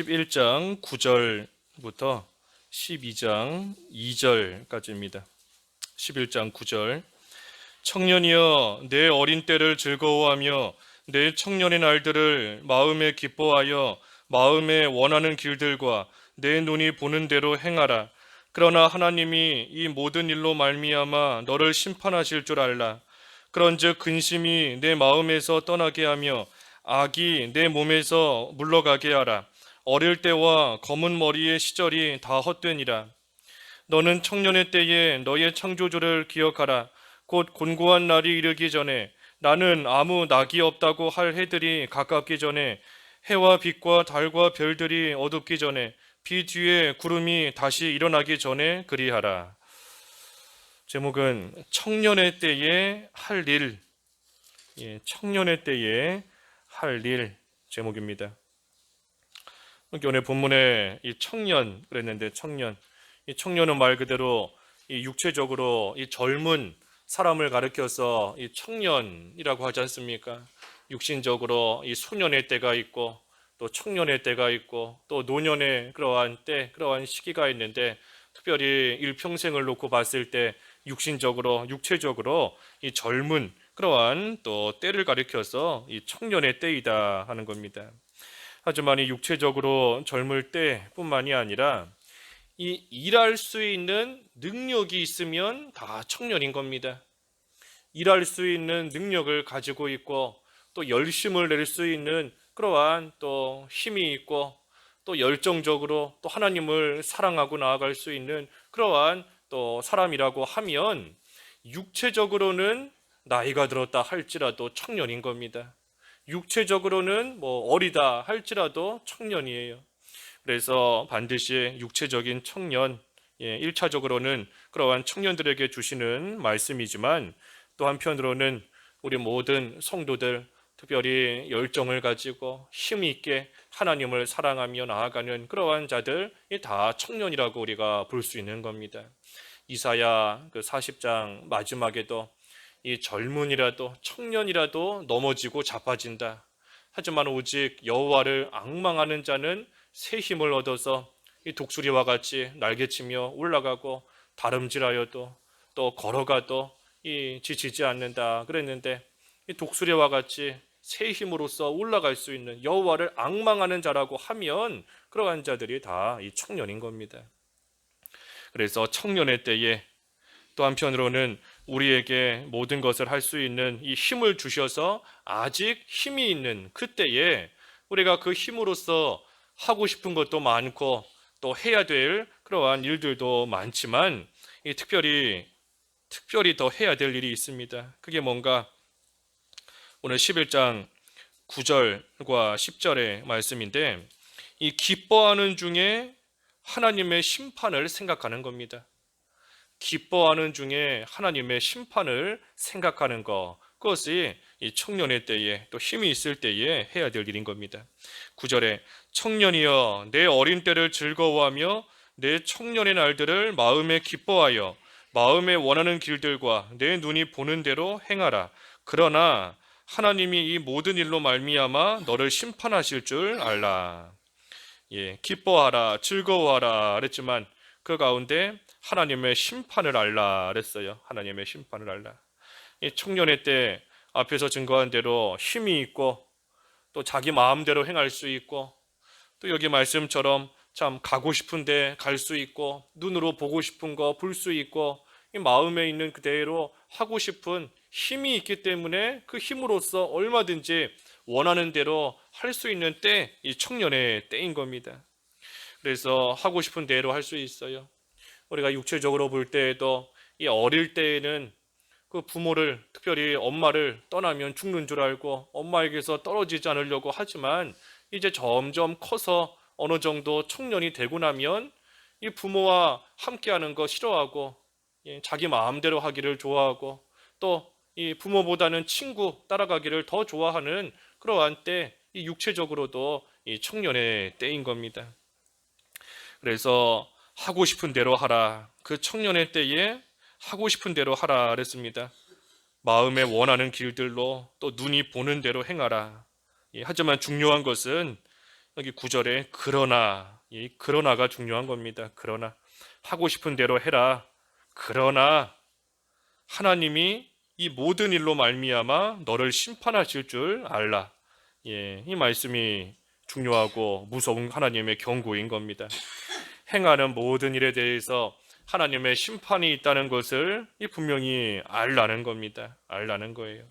11장 9절부터 12장 2절까지입니다. 11장 9절 청년이여 내 어린 때를 즐거워하며 내 청년의 날들을 마음에 기뻐하여 마음에 원하는 길들과 내 눈이 보는 대로 행하라. 그러나 하나님이 이 모든 일로 말미암아 너를 심판하실 줄 알라. 그런즉 근심이 내 마음에서 떠나게 하며 악이 내 몸에서 물러가게 하라. 어릴 때와 검은 머리의 시절이 다 헛되니라. 너는 청년의 때에 너의 창조주를 기억하라. 곧 곤고한 날이 이르기 전에 나는 아무 낙이 없다고 할 해들이 가깝기 전에 해와 빛과 달과 별들이 어둡기 전에 비 뒤에 구름이 다시 일어나기 전에 그리하라. 제목은 청년의 때에 할 일. 예, 청년의 때에 할 일 제목입니다. 오늘 본문에 이 청년 그랬는데 청년 이 청년은 말 그대로 이 육체적으로 이 젊은 사람을 가리켜서 이 청년이라고 하지 않습니까? 육신적으로 이 소년의 때가 있고 또 청년의 때가 있고 또 노년의 그러한 때 그러한 시기가 있는데 특별히 일평생을 놓고 봤을 때 육신적으로 육체적으로 이 젊은 그러한 또 때를 가리켜서 이 청년의 때이다 하는 겁니다. 하지만 이 육체적으로 젊을 때뿐만이 아니라 이 일할 수 있는 능력이 있으면 다 청년인 겁니다. 일할 수 있는 능력을 가지고 있고 또 열심을 낼 수 있는 그러한 또 힘이 있고 또 열정적으로 또 하나님을 사랑하고 나아갈 수 있는 그러한 또 사람이라고 하면 육체적으로는 나이가 들었다 할지라도 청년인 겁니다. 육체적으로는 뭐 어리다 할지라도 청년이에요. 그래서 반드시 육체적인 청년, 예, 1차적으로는 그러한 청년들에게 주시는 말씀이지만 또 한편으로는 우리 모든 성도들, 특별히 열정을 가지고 힘 있게 하나님을 사랑하며 나아가는 그러한 자들, 다 청년이라고 우리가 볼 수 있는 겁니다. 이사야 그 40장 마지막에도 이 젊은이라도 청년이라도 넘어지고 자빠진다. 하지만 오직 여호와를 앙망하는 자는 새 힘을 얻어서 이 독수리와 같이 날개치며 올라가고 다름질하여도 또 걸어가도 이 지치지 않는다 그랬는데 이 독수리와 같이 새 힘으로써 올라갈 수 있는 여호와를 앙망하는 자라고 하면 그러한 자들이 다 이 청년인 겁니다. 그래서 청년의 때에 또 한편으로는 우리에게 모든 것을 할 수 있는 이 힘을 주셔서 아직 힘이 있는 그때에 우리가 그 힘으로써 하고 싶은 것도 많고 또 해야 될 그러한 일들도 많지만 이 특별히 특별히 더 해야 될 일이 있습니다. 그게 뭔가 오늘 11장 9절과 10절의 말씀인데 이 기뻐하는 중에 하나님의 심판을 생각하는 겁니다. 기뻐하는 중에 하나님의 심판을 생각하는 것 그것이 이 청년의 때에 또 힘이 있을 때에 해야 될 일인 겁니다. 9절에 청년이여 내 어린 때를 즐거워하며 내 청년의 날들을 마음에 기뻐하여 마음에 원하는 길들과 내 눈이 보는 대로 행하라. 그러나 하나님이 이 모든 일로 말미암아 너를 심판하실 줄 알라. 예, 기뻐하라, 즐거워하라 그랬지만 그 가운데 하나님의 심판을 알라 그랬어요. 하나님의 심판을 알라. 이 청년의 때 앞에서 증거한 대로 힘이 있고 또 자기 마음대로 행할 수 있고 또 여기 말씀처럼 참 가고 싶은데 갈 수 있고 눈으로 보고 싶은 거 볼 수 있고 이 마음에 있는 그대로 하고 싶은 힘이 있기 때문에 그 힘으로써 얼마든지 원하는 대로 할 수 있는 때 이 청년의 때인 겁니다. 그래서 하고 싶은 대로 할 수 있어요. 우리가 육체적으로 볼 때에도 이 어릴 때에는 그 부모를 특별히 엄마를 떠나면 죽는 줄 알고 엄마에게서 떨어지지 않으려고 하지만 이제 점점 커서 어느 정도 청년이 되고 나면 이 부모와 함께하는 거 싫어하고 예, 자기 마음대로 하기를 좋아하고 또 이 부모보다는 친구 따라가기를 더 좋아하는 그러한 때 이 육체적으로도 이 청년의 때인 겁니다. 그래서 하고 싶은 대로 하라. 그 청년의 때에 하고 싶은 대로 하라 그랬습니다. 마음에 원하는 길들로 또 눈이 보는 대로 행하라. 예, 하지만 중요한 것은 여기 구절에 그러나 이 그러나가 중요한 겁니다. 그러나 하고 싶은 대로 해라. 그러나 하나님이 이 모든 일로 말미암아 너를 심판하실 줄 알라. 예, 이 말씀이 중요하고 무서운 하나님의 경고인 겁니다. 행하는 모든 일에 대해서 하나님의 심판이 있다는 것을 이 분명히 알라는 겁니다. 알라는 거예요.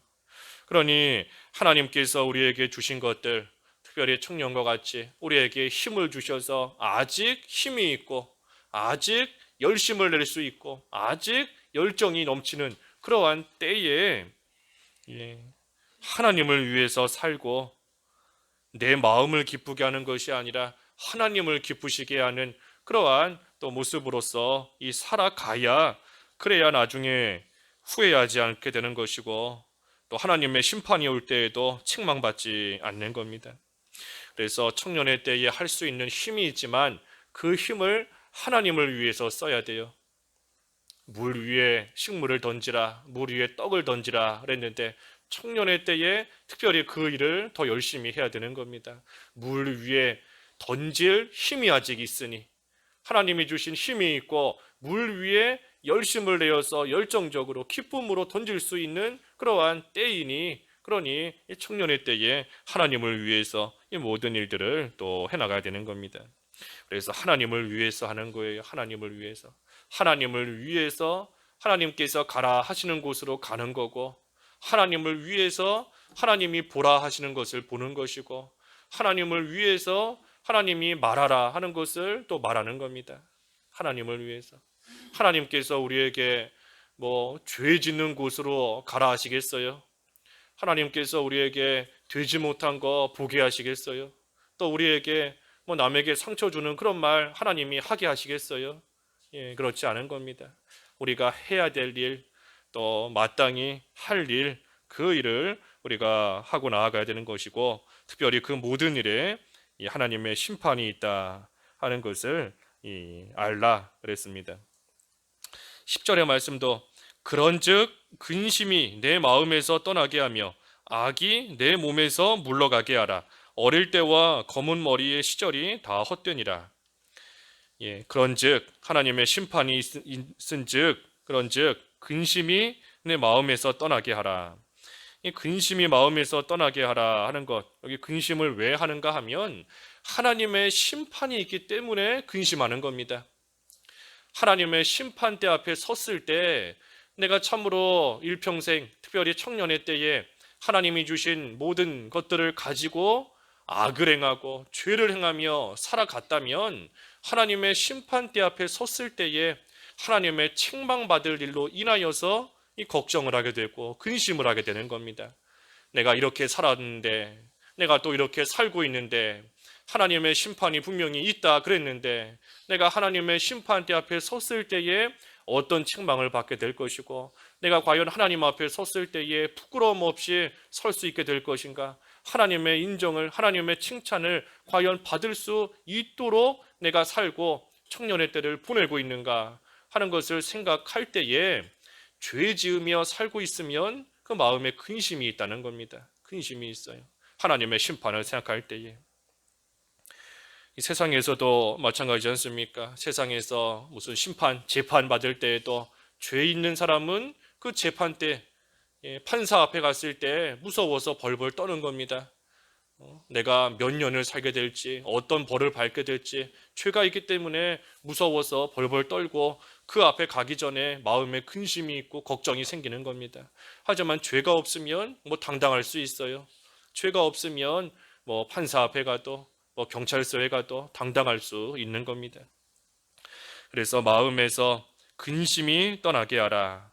그러니 하나님께서 우리에게 주신 것들, 특별히 청년과 같이 우리에게 힘을 주셔서 아직 힘이 있고, 아직 열심을 낼 수 있고, 아직 열정이 넘치는 그러한 때에 예, 하나님을 위해서 살고 내 마음을 기쁘게 하는 것이 아니라 하나님을 기쁘시게 하는 그러한 또 모습으로서 이 살아가야 그래야 나중에 후회하지 않게 되는 것이고 또 하나님의 심판이 올 때에도 책망받지 않는 겁니다. 그래서 청년의 때에 할 수 있는 힘이 있지만 그 힘을 하나님을 위해서 써야 돼요. 물 위에 식물을 던지라, 물 위에 떡을 던지라 그랬는데 청년의 때에 특별히 그 일을 더 열심히 해야 되는 겁니다. 물 위에 던질 힘이 아직 있으니 하나님이 주신 힘이 있고 물 위에 열심을 내어서 열정적으로 기쁨으로 던질 수 있는 그러한 때이니 그러니 이 청년의 때에 하나님을 위해서 이 모든 일들을 또 해나가야 되는 겁니다. 그래서 하나님을 위해서 하는 거예요. 하나님을 위해서. 하나님을 위해서 하나님께서 가라 하시는 곳으로 가는 거고 하나님을 위해서 하나님이 보라 하시는 것을 보는 것이고 하나님을 위해서 하나님이 말하라 하는 것을 또 말하는 겁니다. 하나님을 위해서. 하나님께서 우리에게 뭐 죄 짓는 곳으로 가라 하시겠어요? 하나님께서 우리에게 되지 못한 거 보게 하시겠어요? 또 우리에게 뭐 남에게 상처 주는 그런 말 하나님이 하게 하시겠어요? 예, 그렇지 않은 겁니다. 우리가 해야 될 일, 또 마땅히 할 일, 그 일을 우리가 하고 나아가야 되는 것이고, 특별히 그 모든 일에 이 하나님의 심판이 있다 하는 것을 이 알라 그랬습니다. 10절의 말씀도 그런즉 근심이 내 마음에서 떠나게 하며 악이 내 몸에서 물러가게 하라. 어릴 때와 검은 머리의 시절이 다 헛되니라. 예, 그런즉 하나님의 심판이 있- 있은즉 그런즉 근심이 내 마음에서 떠나게 하라. 이 근심이 마음에서 떠나게 하라 하는 것 여기 근심을 왜 하는가 하면 하나님의 심판이 있기 때문에 근심하는 겁니다. 하나님의 심판대 앞에 섰을 때 내가 참으로 일평생 특별히 청년의 때에 하나님이 주신 모든 것들을 가지고 악을 행하고 죄를 행하며 살아갔다면 하나님의 심판대 앞에 섰을 때에 하나님의 책망받을 일로 인하여서 이 걱정을 하게 되고 근심을 하게 되는 겁니다. 내가 이렇게 살았는데 내가 또 이렇게 살고 있는데 하나님의 심판이 분명히 있다 그랬는데 내가 하나님의 심판대 앞에 섰을 때에 어떤 책망을 받게 될 것이고 내가 과연 하나님 앞에 섰을 때에 부끄러움 없이 설 수 있게 될 것인가 하나님의 인정을 하나님의 칭찬을 과연 받을 수 있도록 내가 살고 청년의 때를 보내고 있는가 하는 것을 생각할 때에 죄 지으며 살고 있으면 그 마음에 근심이 있다는 겁니다. 근심이 있어요. 하나님의 심판을 생각할 때에 이 세상에서도 마찬가지지 않습니까? 세상에서 무슨 심판, 재판 받을 때에도 죄 있는 사람은 그 재판 때 예, 판사 앞에 갔을 때 무서워서 벌벌 떠는 겁니다. 어, 내가 몇 년을 살게 될지, 어떤 벌을 밟게 될지, 죄가 있기 때문에 무서워서 벌벌 떨고 그 앞에 가기 전에 마음에 근심이 있고 걱정이 생기는 겁니다. 하지만 죄가 없으면 뭐 당당할 수 있어요. 죄가 없으면 뭐 판사 앞에 가도 뭐 경찰서에 가도 당당할 수 있는 겁니다. 그래서 마음에서 근심이 떠나게 하라.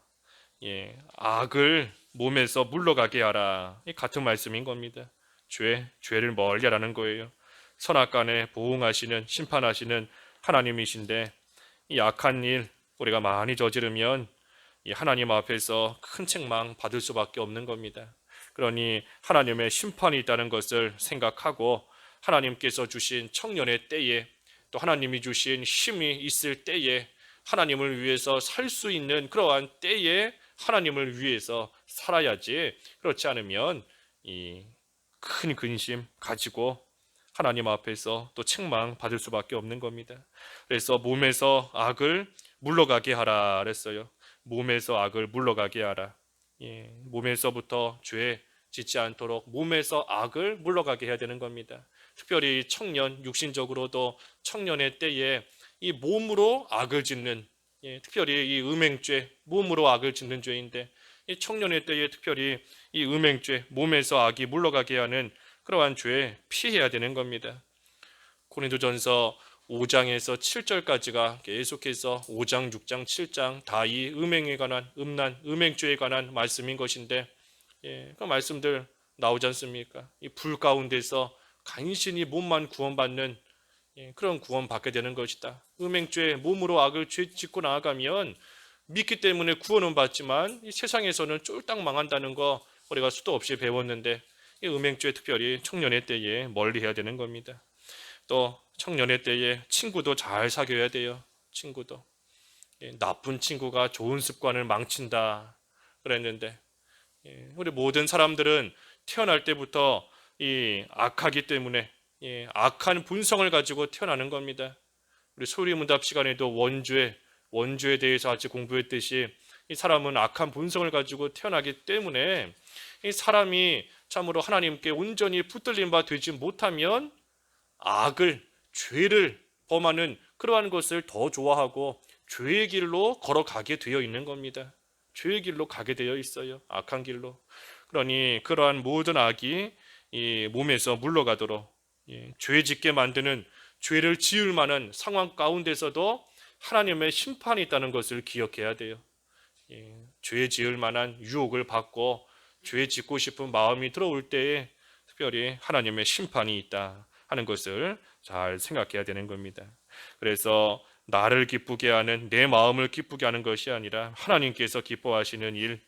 예, 악을 몸에서 물러가게 하라. 이 같은 말씀인 겁니다. 죄, 죄를 멀리 하라는 거예요. 선악 간에 보응하시는 심판하시는 하나님이신데 이 악한 일 우리가 많이 저지르면 이 하나님 앞에서 큰 책망 받을 수밖에 없는 겁니다. 그러니 하나님의 심판이 있다는 것을 생각하고 하나님께서 주신 청년의 때에 또 하나님이 주신 힘이 있을 때에 하나님을 위해서 살 수 있는 그러한 때에 하나님을 위해서 살아야지 그렇지 않으면 이 큰 근심 가지고 하나님 앞에서 또 책망 받을 수밖에 없는 겁니다. 그래서 몸에서 악을 물러가게 하라 그랬어요. 몸에서 악을 물러가게 하라. 예, 몸에서부터 죄 짓지 않도록 몸에서 악을 물러가게 해야 되는 겁니다. 특별히 청년 육신적으로도 청년의 때에 이 몸으로 악을 짓는 예, 특별히 이 음행죄 몸으로 악을 짓는 죄인데 이 청년의 때에 특별히 이 음행죄 몸에서 악이 물러가게 하는 그러한 죄 피해야 되는 겁니다. 고린도전서 5장에서 7절까지가 계속해서 5장, 6장, 7장 다 이 음행에 관한 음란, 음행죄에 관한 말씀인 것인데 예, 그 말씀들 나오지 않습니까? 이 불 가운데서 간신히 몸만 구원받는 예, 그런 구원 받게 되는 것이다. 음행죄 몸으로 악을 죄 짓고 나아가면 믿기 때문에 구원은 받지만 이 세상에서는 쫄딱 망한다는 거 우리가 수도 없이 배웠는데 이 음행죄 특별히 청년의 때에 멀리 해야 되는 겁니다. 또 청년의 때에 친구도 잘 사귀어야 돼요. 친구도 예, 나쁜 친구가 좋은 습관을 망친다 그랬는데 예, 우리 모든 사람들은 태어날 때부터 이 악하기 때문에 예, 악한 본성을 가지고 태어나는 겁니다. 우리 소리문답 시간에도 원죄 원죄에 대해서 아직 공부했듯이 이 사람은 악한 본성을 가지고 태어나기 때문에 이 사람이 참으로 하나님께 온전히 붙들린 바 되지 못하면 악을 죄를 범하는 그러한 것을 더 좋아하고 죄의 길로 걸어가게 되어 있는 겁니다. 죄의 길로 가게 되어 있어요. 악한 길로. 그러니 그러한 모든 악이 이 몸에서 물러가도록 예, 죄 짓게 만드는 죄를 지을 만한 상황 가운데서도 하나님의 심판이 있다는 것을 기억해야 돼요. 예, 죄 지을 만한 유혹을 받고 죄 짓고 싶은 마음이 들어올 때에 특별히 하나님의 심판이 있다 하는 것을 잘 생각해야 되는 겁니다. 그래서 나를 기쁘게 하는 내 마음을 기쁘게 하는 것이 아니라 하나님께서 기뻐하시는 일,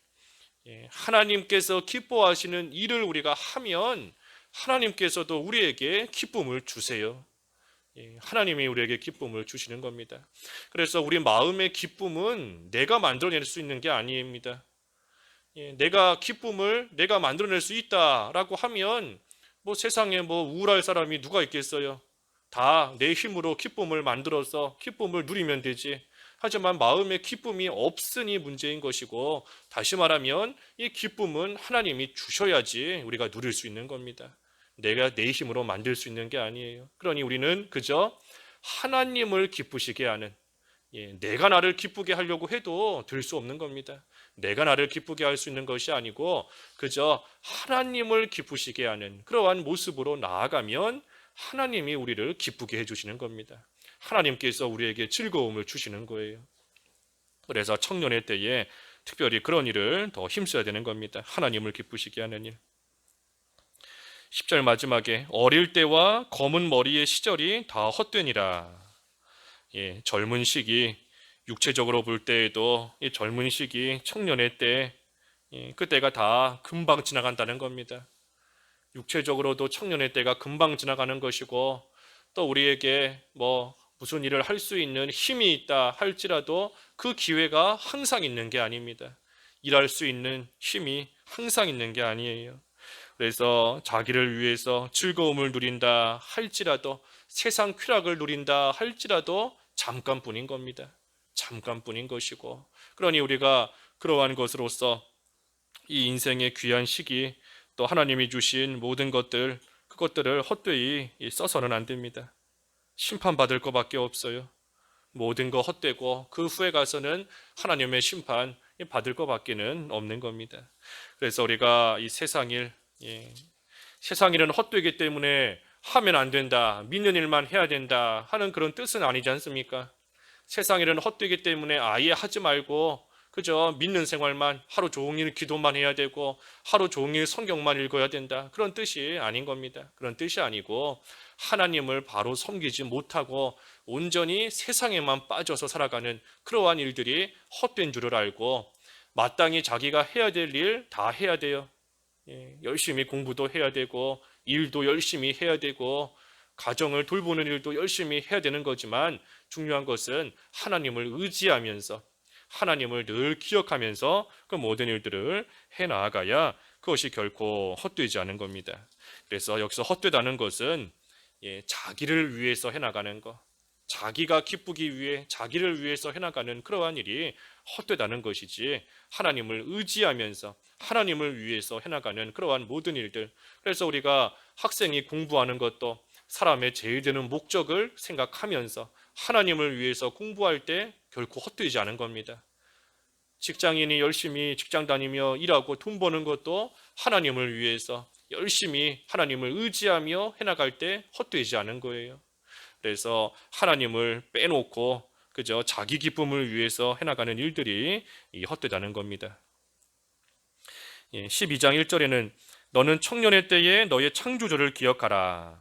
예, 하나님께서 기뻐하시는 일을 우리가 하면 하나님께서도 우리에게 기쁨을 주세요. 예, 하나님이 우리에게 기쁨을 주시는 겁니다. 그래서 우리 마음의 기쁨은 내가 만들어낼 수 있는 게 아닙니다. 예, 내가 기쁨을 내가 만들어낼 수 있다라고 하면 뭐 세상에 뭐 우울할 사람이 누가 있겠어요? 다 내 힘으로 기쁨을 만들어서 기쁨을 누리면 되지. 하지만 마음의 기쁨이 없으니 문제인 것이고 다시 말하면 이 기쁨은 하나님이 주셔야지 우리가 누릴 수 있는 겁니다. 내가 내 힘으로 만들 수 있는 게 아니에요. 그러니 우리는 그저 하나님을 기쁘시게 하는 예, 내가 나를 기쁘게 하려고 해도 될 수 없는 겁니다. 내가 나를 기쁘게 할 수 있는 것이 아니고 그저 하나님을 기쁘시게 하는 그러한 모습으로 나아가면 하나님이 우리를 기쁘게 해주시는 겁니다. 하나님께서 우리에게 즐거움을 주시는 거예요. 그래서 청년의 때에 특별히 그런 일을 더 힘써야 되는 겁니다. 하나님을 기쁘시게 하는 일. 10절 마지막에 어릴 때와 검은 머리의 시절이 다 헛되니라. 예, 젊은 시기 육체적으로 볼 때에도 이 젊은 시기 청년의 때 예, 그때가 다 금방 지나간다는 겁니다. 육체적으로도 청년의 때가 금방 지나가는 것이고 또 우리에게 뭐 무슨 일을 할 수 있는 힘이 있다 할지라도 그 기회가 항상 있는 게 아닙니다. 일할 수 있는 힘이 항상 있는 게 아니에요. 그래서 자기를 위해서 즐거움을 누린다 할지라도 세상 쾌락을 누린다 할지라도 잠깐뿐인 겁니다. 잠깐뿐인 것이고 그러니 우리가 그러한 것으로서 이 인생의 귀한 시기 또 하나님이 주신 모든 것들 그것들을 헛되이 써서는 안 됩니다. 심판받을 것밖에 없어요. 모든 거 헛되고 그 후에 가서는 하나님의 심판 받을 것밖에는 없는 겁니다. 그래서 우리가 이 세상일 예, 세상일은 헛되기 때문에 하면 안 된다, 믿는 일만 해야 된다 하는 그런 뜻은 아니지 않습니까? 세상일은 헛되기 때문에 아예 하지 말고 그저 믿는 생활만 하루 종일 기도만 해야 되고 하루 종일 성경만 읽어야 된다. 그런 뜻이 아닌 겁니다. 그런 뜻이 아니고 하나님을 바로 섬기지 못하고 온전히 세상에만 빠져서 살아가는 그러한 일들이 헛된 줄을 알고 마땅히 자기가 해야 될 일 다 해야 돼요. 예, 열심히 공부도 해야 되고 일도 열심히 해야 되고 가정을 돌보는 일도 열심히 해야 되는 거지만 중요한 것은 하나님을 의지하면서 하나님을 늘 기억하면서 그 모든 일들을 해 나가야 그것이 결코 헛되지 않은 겁니다. 그래서 여기서 헛되다는 것은 예, 자기를 위해서 해 나가는 것, 자기가 기쁘기 위해 자기를 위해서 해 나가는 그러한 일이 헛되다는 것이지 하나님을 의지하면서 하나님을 위해서 해 나가는 그러한 모든 일들. 그래서 우리가 학생이 공부하는 것도 사람의 제일 되는 목적을 생각하면서 하나님을 위해서 공부할 때 결코 헛되지 않은 겁니다. 직장인이 열심히 직장 다니며 일하고 돈 버는 것도 하나님을 위해서 열심히 하나님을 의지하며 해나갈 때 헛되지 않은 거예요. 그래서 하나님을 빼놓고 그저 자기 기쁨을 위해서 해나가는 일들이 이 헛되다는 겁니다. 예, 12장 1절에는 너는 청년의 때에 너의 창조주를 기억하라.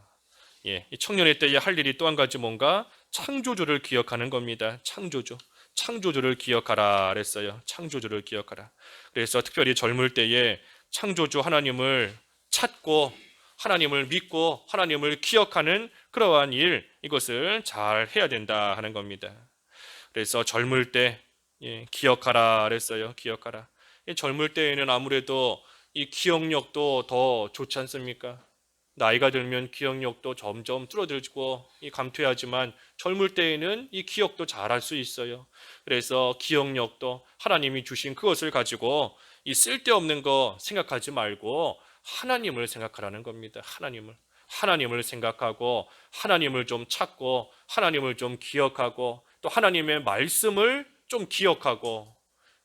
예, 이 청년의 때에 할 일이 또 한 가지 뭔가 창조주를 기억하는 겁니다. 창조주. 창조주를 기억하라 그랬어요. 창조주를 기억하라. 그래서 특별히 젊을 때에 창조주 하나님을 찾고 하나님을 믿고 하나님을 기억하는 그러한 일 이것을 잘 해야 된다 하는 겁니다. 그래서 젊을 때 예, 기억하라 그랬어요. 기억하라. 이 젊을 때에는 아무래도 이 기억력도 더 좋지 않습니까? 나이가 들면 기억력도 점점 줄어들고 이 감퇴하지만 젊을 때에는 이 기억도 잘할 수 있어요. 그래서 기억력도 하나님이 주신 그것을 가지고 이 쓸데없는 거 생각하지 말고 하나님을 생각하라는 겁니다. 하나님을. 하나님을 생각하고 하나님을 좀 찾고 하나님을 좀 기억하고 또 하나님의 말씀을 좀 기억하고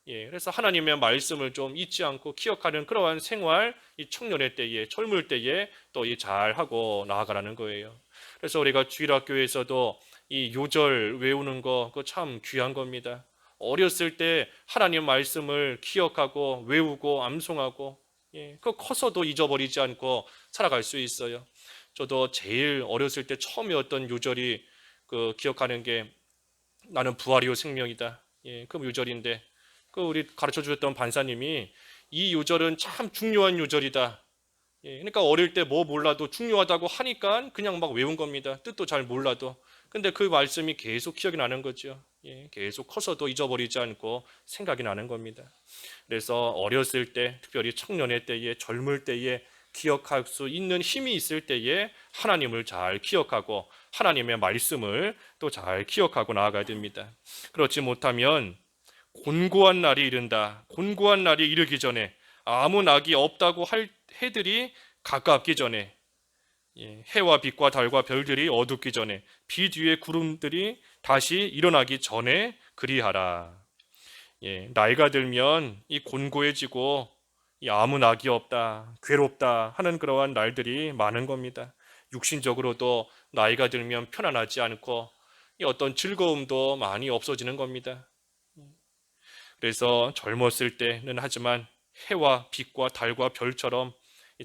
예, 그래서 하나님의 말씀을 좀 잊지 않고 기억하는 그러한 생활 이 청년의 때에 젊을 때에 또 이 잘하고 나아가라는 거예요. 그래서 우리가 주일학교에서도 이 요절 외우는 거 그거 참 귀한 겁니다. 어렸을 때 하나님 말씀을 기억하고 외우고 암송하고 예, 그 커서도 잊어버리지 않고 살아갈 수 있어요. 저도 제일 어렸을 때 처음 외웠던 요절이 그 기억하는 게 나는 부활이요 생명이다. 예, 그 요절인데 그 우리 가르쳐 주셨던 반사님이 이 요절은 참 중요한 요절이다. 예, 그러니까 어릴 때 뭐 몰라도 중요하다고 하니까 그냥 막 외운 겁니다. 뜻도 잘 몰라도. 근데 그 말씀이 계속 기억이 나는 거죠. 예, 계속 커서도 잊어버리지 않고 생각이 나는 겁니다. 그래서 어렸을 때, 특별히 청년의 때에, 젊을 때에 기억할 수 있는 힘이 있을 때에 하나님을 잘 기억하고 하나님의 말씀을 또 잘 기억하고 나아가야 됩니다. 그렇지 못하면 곤고한 날이 이른다. 곤고한 날이 이르기 전에 아무 낙이 없다고 할 해들이 가깝기 전에 예, 해와 빛과 달과 별들이 어둡기 전에 비 뒤에 구름들이 다시 일어나기 전에 그리하라. 예, 나이가 들면 이 곤고해지고 이 아무 낙이 없다, 괴롭다 하는 그러한 날들이 많은 겁니다. 육신적으로도 나이가 들면 편안하지 않고 이 어떤 즐거움도 많이 없어지는 겁니다. 그래서 젊었을 때는 하지만 해와 빛과 달과 별처럼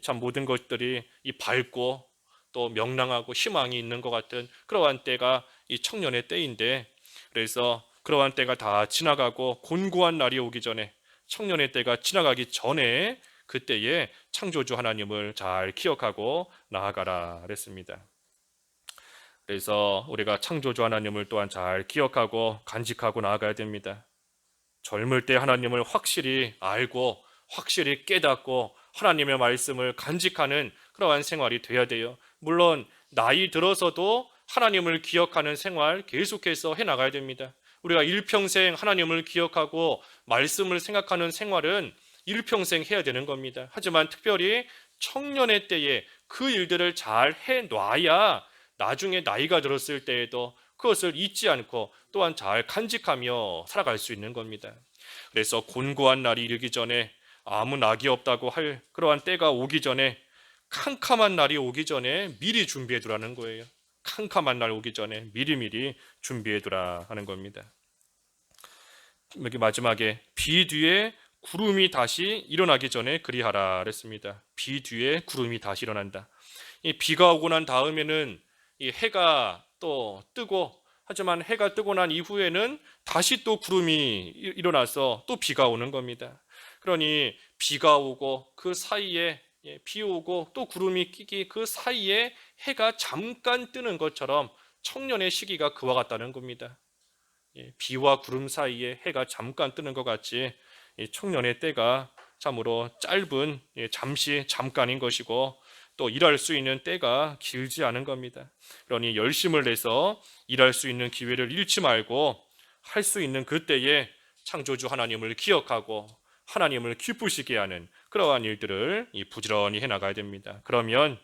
참 모든 것들이 이 밝고 또 명랑하고 희망이 있는 것 같은 그러한 때가 이 청년의 때인데 그래서 그러한 때가 다 지나가고 곤고한 날이 오기 전에 청년의 때가 지나가기 전에 그때에 창조주 하나님을 잘 기억하고 나아가라 그랬습니다. 그래서 우리가 창조주 하나님을 또한 잘 기억하고 간직하고 나아가야 됩니다. 젊을 때 하나님을 확실히 알고 확실히 깨닫고 하나님의 말씀을 간직하는 그러한 생활이 돼야 돼요. 물론 나이 들어서도 하나님을 기억하는 생활 계속해서 해 나가야 됩니다. 우리가 일평생 하나님을 기억하고 말씀을 생각하는 생활은 일평생 해야 되는 겁니다. 하지만 특별히 청년의 때에 그 일들을 잘 해 놔야 나중에 나이가 들었을 때에도 그것을 잊지 않고 또한 잘 간직하며 살아갈 수 있는 겁니다. 그래서 곤고한 날이 이르기 전에 아무 낙이 없다고 할 그러한 때가 오기 전에 캄캄한 날이 오기 전에 미리 준비해 두라는 거예요. 캄캄한 날 오기 전에 미리미리 준비해 두라 하는 겁니다. 여기 마지막에 비 뒤에 구름이 다시 일어나기 전에 그리하라 그랬습니다. 비 뒤에 구름이 다시 일어난다. 이 비가 오고 난 다음에는 이 해가 또 뜨고 하지만 해가 뜨고 난 이후에는 다시 또 구름이 일어나서 또 비가 오는 겁니다. 그러니 비가 오고 그 사이에 예, 비 오고 또 구름이 끼기 그 사이에 해가 잠깐 뜨는 것처럼 청년의 시기가 그와 같다는 겁니다. 예, 비와 구름 사이에 해가 잠깐 뜨는 것 같이 청년의 때가 참으로 짧은 예, 잠시 잠깐인 것이고 또 일할 수 있는 때가 길지 않은 겁니다. 그러니 열심을 내서 일할 수 있는 기회를 잃지 말고 할 수 있는 그때에 창조주 하나님을 기억하고 하나님을 기쁘시게 하는 그러한 일들을 이 부지런히 해 나가야 됩니다. 그러면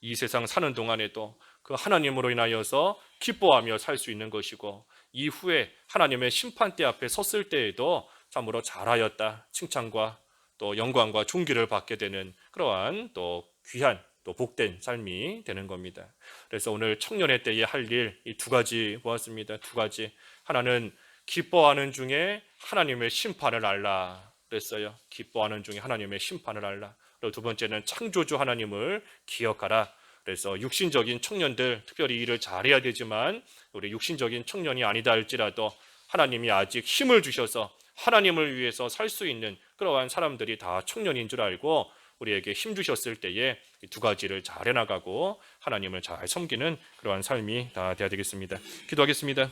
이 세상 사는 동안에도 그 하나님으로 인하여서 기뻐하며 살 수 있는 것이고 이후에 하나님의 심판대 앞에 섰을 때에도 참으로 잘하였다 칭찬과 또 영광과 존귀를 받게 되는 그러한 또 귀한 또 복된 삶이 되는 겁니다. 그래서 오늘 청년의 때에 할 일 이 두 가지 보았습니다. 두 가지 하나는 기뻐하는 중에 하나님의 심판을 알라 그랬어요. 기뻐하는 중에 하나님의 심판을 알라. 그리고 두 번째는 창조주 하나님을 기억하라. 그래서 육신적인 청년들 특별히 일을 잘해야 되지만 우리 육신적인 청년이 아니다 할지라도 하나님이 아직 힘을 주셔서 하나님을 위해서 살 수 있는 그러한 사람들이 다 청년인 줄 알고 우리에게 힘 주셨을 때에 이두 가지를 잘 해나가고 하나님을 잘 섬기는 그러한 삶이 다 되어야 되겠습니다. 기도하겠습니다.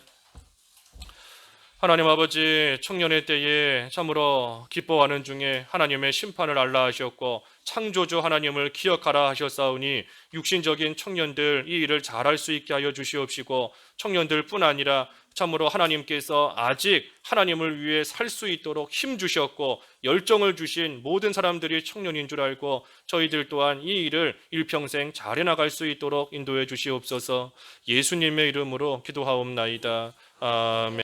하나님 아버지 청년의 때에 참으로 기뻐하는 중에 하나님의 심판을 알라 하셨고 창조주 하나님을 기억하라 하셨사오니 육신적인 청년들 이 일을 잘할 수 있게 하여 주시옵시고 청년들뿐 아니라 참으로 하나님께서 아직 하나님을 위해 살 수 있도록 힘 주셨고 열정을 주신 모든 사람들이 청년인 줄 알고 저희들 또한 이 일을 일평생 잘해 나갈 수 있도록 인도해 주시옵소서 예수님의 이름으로 기도하옵나이다. 아멘.